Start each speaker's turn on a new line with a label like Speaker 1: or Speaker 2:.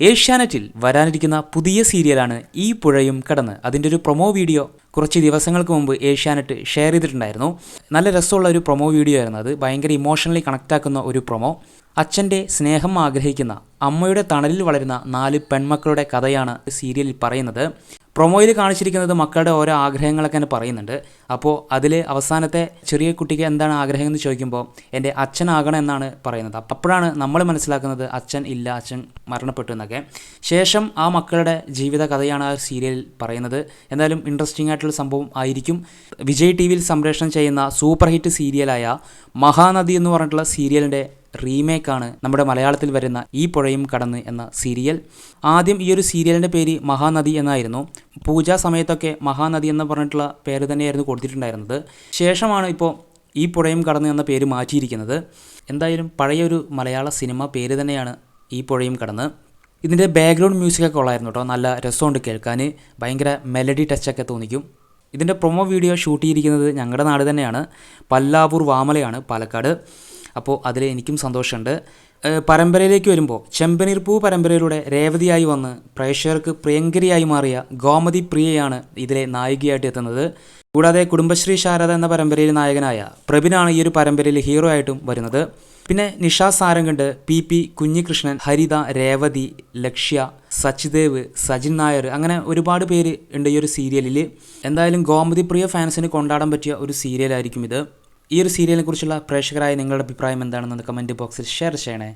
Speaker 1: ഏഷ്യാനെറ്റിൽ വരാനിരിക്കുന്ന പുതിയ സീരിയലാണ് ഈ പുഴയും കടന്ന്. അതിന്റെ ഒരു പ്രൊമോ വീഡിയോ കുറച്ച് ദിവസങ്ങൾക്ക് മുമ്പ് ഏഷ്യാനെറ്റ് ഷെയർ ചെയ്തിട്ടുണ്ടായിരുന്നു. നല്ല രസമുള്ള ഒരു പ്രൊമോ വീഡിയോ ആയിരുന്നു അത്. ഭയങ്കര ഇമോഷണലി കണക്റ്റ് ആക്കുന്ന ഒരു പ്രൊമോ. അച്ഛന്റെ സ്നേഹം ആഗ്രഹിക്കുന്ന അമ്മയുടെ തണലിൽ വളരുന്ന നാല് പെൺമക്കളുടെ കഥയാണ് സീരിയലിൽ പറയുന്നത്. പ്രൊമോയിൽ കാണിച്ചിരിക്കുന്നത് മക്കളുടെ ഓരോ ആഗ്രഹങ്ങളൊക്കെ തന്നെ പറയുന്നുണ്ട്. അപ്പോൾ അതിൽ അവസാനത്തെ ചെറിയ കുട്ടിക്ക് എന്താണ് ആഗ്രഹം എന്ന് ചോദിക്കുമ്പോൾ എന്റെ അച്ഛനാകണം എന്നാണ് പറയുന്നത്. അപ്പോഴാണ് നമ്മൾ മനസ്സിലാക്കുന്നത് അച്ഛൻ ഇല്ല അച്ഛൻ മരണപ്പെട്ടു എന്നൊക്കെ. ശേഷം ആ മക്കളുടെ ജീവിത കഥയാണ് ആ സീരിയലിൽ പറയുന്നത്. എന്തായാലും ഇൻട്രസ്റ്റിംഗ് ആയിട്ടുള്ള സംഭവം ആയിരിക്കും. വിജയ് ടി വിയിൽ സംപ്രേഷണം ചെയ്യുന്ന സൂപ്പർ ഹിറ്റ് സീരിയലായ മഹാനദി എന്ന് പറഞ്ഞിട്ടുള്ള സീരിയലിന്റെ റീമേക്കാണ് നമ്മുടെ മലയാളത്തിൽ വരുന്ന ഈ പുഴയും കടന്ന് എന്ന സീരിയൽ. ആദ്യം ഈ ഒരു സീരിയലിന്റെ പേര് മഹാനദി എന്നായിരുന്നു. പൂജാ സമയത്തൊക്കെ മഹാനദി എന്ന് പറഞ്ഞിട്ടുള്ള പേര് തന്നെയായിരുന്നു കൊടുത്തിട്ടുണ്ടായിരുന്നത്. ശേഷമാണ് ഇപ്പോൾ ഈ പുഴയും കടന്ന് എന്ന പേര് മാറ്റിയിരിക്കുന്നത്. എന്തായാലും പഴയൊരു മലയാള സിനിമ പേര് തന്നെയാണ് ഈ പുഴയും കടന്ന്. ഇതിന്റെ ബാക്ക്ഗ്രൗണ്ട് മ്യൂസിക്കൊക്കെ ഉള്ളായിരുന്നു കേട്ടോ. നല്ല രസമുണ്ട് കേൾക്കാൻ. ഭയങ്കര മെലഡി ടച്ചൊക്കെ തോന്നിക്കും. ഇതിന്റെ പ്രൊമോ വീഡിയോ ഷൂട്ട് ചെയ്തിരിക്കുന്നത് ഞങ്ങളുടെ നാട് തന്നെയാണ്. പല്ലാവൂർ വാമലയാണ് പാലക്കാട്. അപ്പോൾ അതിൽ എനിക്കും സന്തോഷമുണ്ട്. പരമ്പരയിലേക്ക് വരുമ്പോൾ ചെമ്പനീർ ചെമ്പനീർപ്പൂ പരമ്പരയിലൂടെ രേവതിയായി വന്ന് പ്രേക്ഷകർക്ക് പ്രിയങ്കരിയായി മാറിയ ഗോമതി പ്രിയയാണ് ഇതിലെ നായികയായിട്ട് എത്തുന്നത്. കൂടാതെ കുടുംബശ്രീ ശാരദ എന്ന പരമ്പരയിൽ നായകനായ പ്രബിനാണ് ഈ ഒരു പരമ്പരയിൽ ഹീറോ ആയിട്ടും വരുന്നത്. പിന്നെ നിഷാ സാരംഗണ്ട് പി പി കുഞ്ഞികൃഷ്ണൻ ഹരിത രേവതി ലക്ഷ്യ സച്ചിദേവ് സജിൻ നായർ അങ്ങനെ ഒരുപാട് പേര് ഉണ്ട് ഈ ഒരു സീരിയലിൽ എന്തായാലും ഗോമതി പ്രിയ ഫാൻസിന് കൊണ്ടാടാൻ പറ്റിയ ഒരു സീരിയലായിരിക്കും ഇത്. ഈ ഒരു സീരിയലിനെ കുറിച്ചുള്ള പ്രേക്ഷകരായ നിങ്ങളുടെ അഭിപ്രായം എന്താണെന്ന് കമന്റ് ബോക്സിൽ ഷെയർ ചെയ്യണേ.